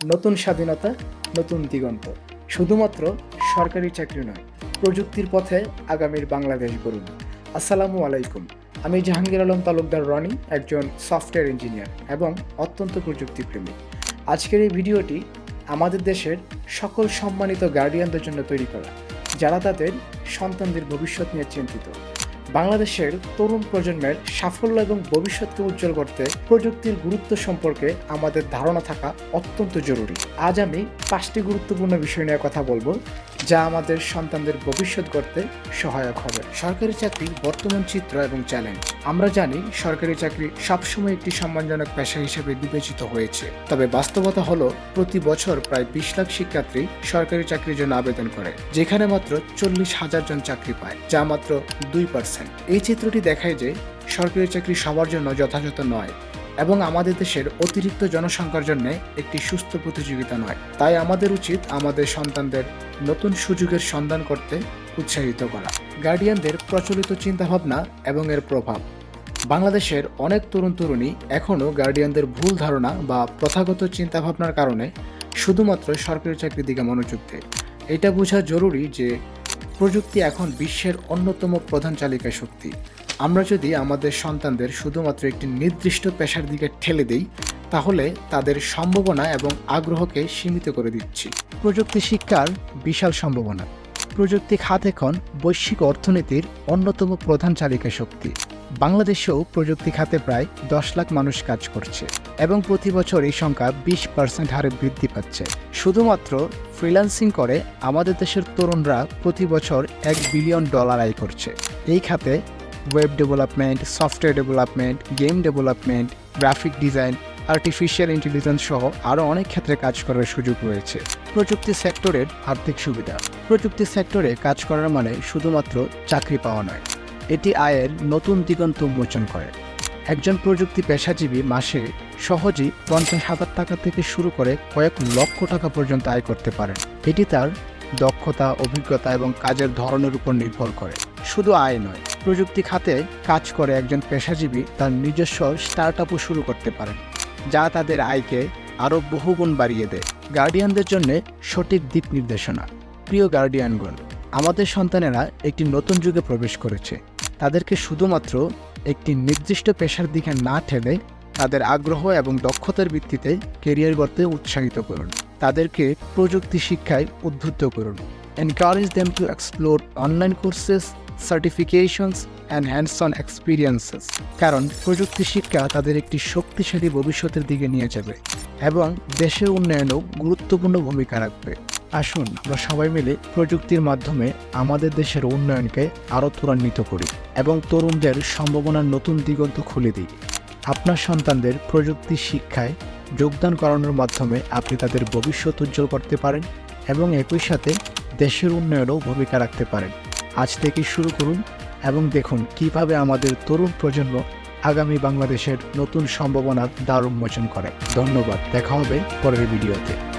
নতুন স্বাধীনতা, নতুন দিগন্ত। শুধুমাত্র সরকারি চাকরি নয়, প্রযুক্তির পথে আগামীর বাংলাদেশ গড়ুন। আসসালামু আলাইকুম। আমি জাহাঙ্গীর আলম তালুকদার রনি, একজন সফটওয়্যার ইঞ্জিনিয়ার এবং অত্যন্ত প্রযুক্তিপ্রেমী। আজকের এই ভিডিওটি আমাদের দেশের সকল সম্মানিত গার্ডিয়ানদের জন্য তৈরি করা, যারা তাদের সন্তানদের ভবিষ্যৎ নিয়ে চিন্তিত। বাংলাদেশের তরুণ প্রজন্মের সাফল্য এবং ভবিষ্যৎকে উজ্জ্বল করতে প্রযুক্তির গুরুত্ব সম্পর্কে আমাদের ধারণা থাকা অত্যন্ত জরুরি। আজ আমি পাঁচটি গুরুত্বপূর্ণ বিষয় নিয়ে কথা বলব, যা আমাদের সন্তানদের ভবিষ্যৎ গড়তে সহায়ক হবে। সরকারি চাকরির বর্তমান চিত্র এবং চ্যালেঞ্জ। আমরা জানি, সরকারি চাকরি সবসময় একটি সম্মানজনক পেশা হিসেবে বিবেচিত হয়েছে। তবে বাস্তবতা হলো, প্রতি বছর প্রায় বিশ লাখ শিক্ষার্থী সরকারি চাকরির জন্য আবেদন করে, যেখানে মাত্র চল্লিশ হাজার জন চাকরি পায়, যা মাত্র দুই পার্সেন্ট। এই চিত্রটি দেখায় যে সরকারি চাকরি সবার জন্য যথাযথ নয় এবং আমাদের দেশের অতিরিক্ত জনসংখ্যার জন্য একটি সুস্থ প্রতিযোগিতা নয়। তাই আমাদের উচিত আমাদের সন্তানদের নতুন সুযোগের সন্ধান করতে উৎসাহিত করা। গার্ডিয়ানদের প্রচলিত চিন্তাভাবনা এবং এর প্রভাব। বাংলাদেশের অনেক তরুণ তরুণী এখনও গার্ডিয়ানদের ভুল ধারণা বা প্রথাগত চিন্তাভাবনার কারণে শুধুমাত্র সরকারি চাকরির দিকে মনোযোগ দেয়। এটা বোঝা জরুরি যে প্রযুক্তি এখন বিশ্বের অন্যতম প্রধান চালিকা শক্তি। আমরা যদি আমাদের সন্তানদের শুধুমাত্র একটি নির্দিষ্ট পেশার দিকে ঠেলে দিই, তাহলে তাদের সম্ভাবনা এবং আগ্রহকে সীমিত করে দিচ্ছি। প্রযুক্তি শিক্ষার বিশাল সম্ভাবনা। প্রযুক্তি খাত এখন বৈশ্বিক অর্থনীতির অন্যতম প্রধান চালিকা শক্তি। বাংলাদেশেও প্রযুক্তি খাতে প্রায় দশ লাখ মানুষ কাজ করছে এবং প্রতি বছর এই সংখ্যা বিশ পার্সেন্ট হারে বৃদ্ধি পাচ্ছে। শুধুমাত্র ফ্রিল্যান্সিং করে আমাদের দেশের তরুণরা প্রতি বছর এক বিলিয়ন ডলার আয় করছে। এই খাতে web development, software development, game development, graphic design, artificial intelligence সহ আরও অনেক ক্ষেত্রে কাজ করার সুযোগ রয়েছে। প্রযুক্তি সেক্টরের আর্থিক সুবিধা। প্রযুক্তি সেক্টরে কাজ করার মানে শুধুমাত্র চাকরি পাওয়া নয়। এটি আয়ের নতুন দিগন্ত উন্মোচন করে। একজন প্রযুক্তি পেশাজীবী মাসে সহজেই পঞ্চাশ হাজার টাকা থেকে শুরু করে কয়েক লক্ষ টাকা পর্যন্ত আয় করতে পারেন। এটি তার দক্ষতা, অভিজ্ঞতা এবং কাজের ধরনের উপর নির্ভর করে। শুধু আয় নয়, প্রযুক্তি খাতে কাজ করে একজন পেশাজীবী তার নিজস্ব স্টার্ট আপও শুরু করতে পারেন, যা তাদের আয়কে আরও বহুগুণ বাড়িয়ে দেয়। গার্ডিয়ানদের জন্য সঠিক দিক নির্দেশনা। প্রিয় গার্ডিয়ানগণ, আমাদের সন্তানেরা একটি নতুন যুগে প্রবেশ করেছে। তাদেরকে শুধুমাত্র একটি নির্দিষ্ট পেশার দিকে না ঠেলে তাদের আগ্রহ এবং দক্ষতার ভিত্তিতে কেরিয়ার গড়তে উৎসাহিত করুন। তাদেরকে প্রযুক্তি শিক্ষায় উদ্বুদ্ধ করুন। Encourage them to explore online courses certifications and hands on experiences কারণ প্রযুক্তি শিক্ষা তাদের একটি শক্তিশালী ভবিষ্যতের দিকে নিয়ে যাবে এবং দেশের উন্নয়নেও গুরুত্বপূর্ণ ভূমিকা রাখবে। আসুন, আমরা সবাই মিলে প্রযুক্তির মাধ্যমে আমাদের দেশের উন্নয়নকে আরও ত্বরান্বিত করি এবং তরুণদের সম্ভাবনার নতুন দিগন্ত খুলে দিই। আপনার সন্তানদের প্রযুক্তি শিক্ষায় যোগদান করানোর মাধ্যমে আপনি তাদের ভবিষ্যৎ উজ্জ্বল করতে পারেন এবং একই সাথে দেশের উন্নয়নেও ভূমিকা রাখতে পারেন। আজ থেকে শুরু করুন এবং দেখুন কীভাবে আমাদের তরুণ প্রজন্ম আগামী বাংলাদেশের নতুন সম্ভাবনার দ্বার উন্মোচন করে। ধন্যবাদ। দেখা হবে পরের ভিডিওতে।